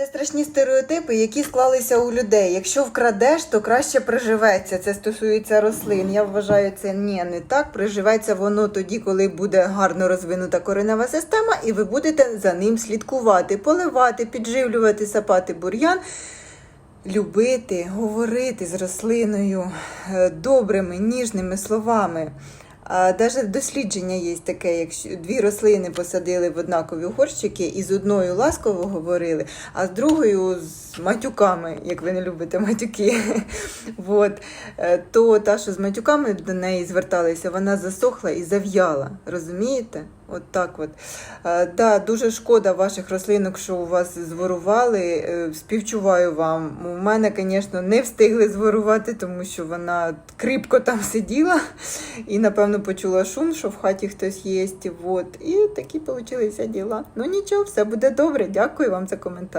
Це страшні стереотипи, які склалися у людей. Якщо вкрадеш, то краще приживеться. Це стосується рослин. Я вважаю, це ні, не так. Приживеться воно тоді, коли буде гарно розвинута коренева система, і ви будете за ним слідкувати, поливати, підживлювати, сапати бур'ян. Любити, говорити з рослиною е, добрими, ніжними словами. Навіть дослідження є таке, якщо дві рослини посадили в однакові горщики і з одною ласково говорили, а з другою з матюками, як ви не любите матюки. От. Е, То та, що з матюками до неї зверталися, вона засохла і зав'яла. Розумієте? От так от. Е, Да, дуже шкода ваших рослинок, що у вас зворували. Е, Співчуваю вам. У мене, звісно, не встигли зворувати, тому що вона кріпко там сиділа і, напевно, почула шум, що в хаті хтось є. От. І такі получилися діла. Ну нічого, все буде добре. Дякую вам за коментар.